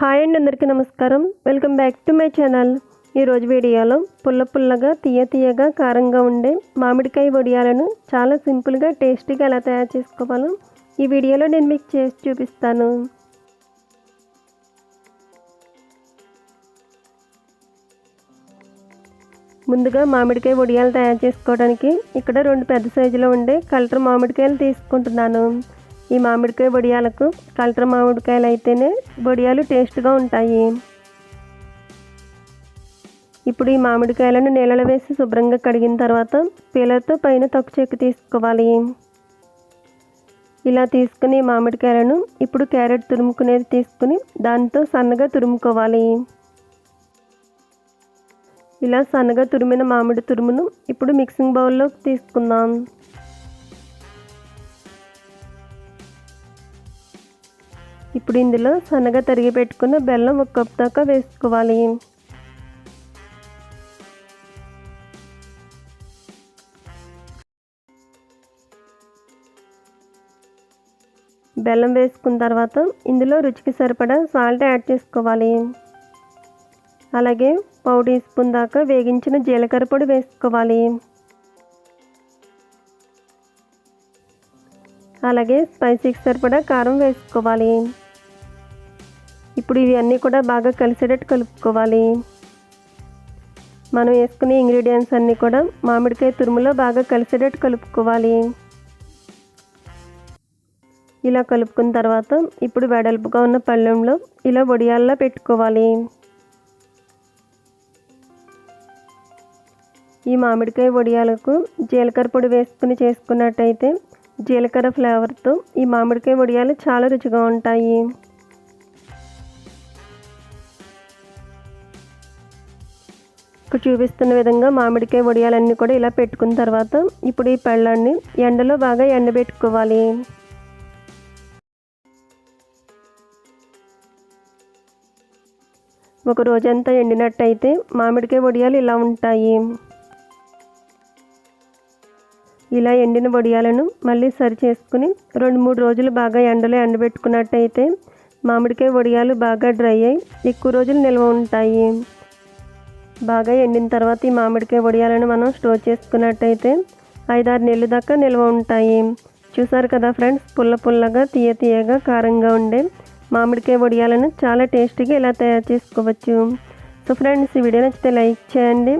Hi అండి అందరికీ నమస్కారం. Welcome back to my channel ఈరోజు వీడియోలో పుల్ల పుల్లగా తీయ తీయగా కారంగా ఉండే మామిడికాయ వడియాలను చాలా సింపుల్గా టేస్టీగా ఎలా తయారు చేసుకోవాలో ఈ వీడియోలో నేను మీకు చేసి చూపిస్తాను. ముందుగా మామిడికాయ వడియాలు తయారు చేసుకోవడానికి ఇక్కడ రెండు పెద్ద సైజులో ఉండే కలర్ మామిడికాయలు తీసుకుంటున్నాను. ఈ మామిడికాయ బొడియాలకు కలర్ మామిడికాయలు అయితేనే బొడియాలు టేస్ట్గా ఉంటాయి. ఇప్పుడు ఈ మామిడికాయలను నీళ్ళలో వేసి శుభ్రంగా కడిగిన తర్వాత పీలతో పైన తొక్కు చెక్కు తీసుకోవాలి. ఇలా తీసుకుని మామిడికాయలను ఇప్పుడు క్యారెట్ తురుముకునేది తీసుకుని దాంతో సన్నగా తురుముకోవాలి. ఇలా సన్నగా తురిమిన మామిడి తురుమును ఇప్పుడు మిక్సింగ్ బౌల్లో తీసుకుందాం. ఇప్పుడు ఇందులో సన్నగా తరిగి పెట్టుకున్న బెల్లం ఒక కప్ దాకా వేసుకోవాలి. బెల్లం వేసుకున్న తర్వాత ఇందులో రుచికి సరిపడా సాల్ట్ యాడ్ చేసుకోవాలి. అలాగే పావు టీ స్పూన్ దాకా వేగించిన జీలకర్ర పొడి వేసుకోవాలి. అలాగే స్పైసీకి సరిపడా కారం వేసుకోవాలి. ఇప్పుడు ఇవన్నీ కూడా బాగా కలిసేటట్టు కలుపుకోవాలి. మనం వేసుకునే ఇంగ్రీడియంట్స్ అన్నీ కూడా మామిడికాయ తురుములో బాగా కలిసేటట్టు కలుపుకోవాలి. ఇలా కలుపుకున్న తర్వాత ఇప్పుడు వెడల్పుగా ఉన్న పళ్ళెంలో ఇలా వడియాల్లా పెట్టుకోవాలి. ఈ మామిడికాయ వడియాలకు జీలకర్ర పొడి వేసుకుని చేసుకున్నట్టయితే జీలకర్ర ఫ్లేవర్తో ఈ మామిడికాయ వడియాలు చాలా రుచిగా ఉంటాయి. ఇక్కడ చూపిస్తున్న విధంగా మామిడికాయ వడియాలన్నీ కూడా ఇలా పెట్టుకున్న తర్వాత ఇప్పుడు ఈ పళ్ళాన్ని ఎండలో బాగా ఎండబెట్టుకోవాలి. ఒక రోజంతా ఎండినట్టయితే మామిడికాయ వడియాలు ఇలా ఉంటాయి. ఇలా ఎండిన వడియాలను మళ్ళీ సరి చేసుకుని రెండు మూడు రోజులు బాగా ఎండలో ఎండబెట్టుకున్నట్టయితే మామిడికాయ వడియాలు బాగా డ్రై అయ్యి ఎక్కువ రోజులు నిల్వ ఉంటాయి. బాగా ఎండిన తర్వాత ఈ మామిడికాయ వడియాలను మనం స్టోర్ చేసుకున్నట్టయితే ఐదారు నెలలు దాకా నిల్వ ఉంటాయి. చూసారు కదా ఫ్రెండ్స్ పుల్ల పుల్లగా తీయ తీయగా కారంగా ఉండే మామిడికాయ వడియాలను చాలా టేస్టీగా ఇలా తయారు చేసుకోవచ్చు. సో ఫ్రెండ్స్ ఈ వీడియో నచ్చితే లైక్ చేయండి.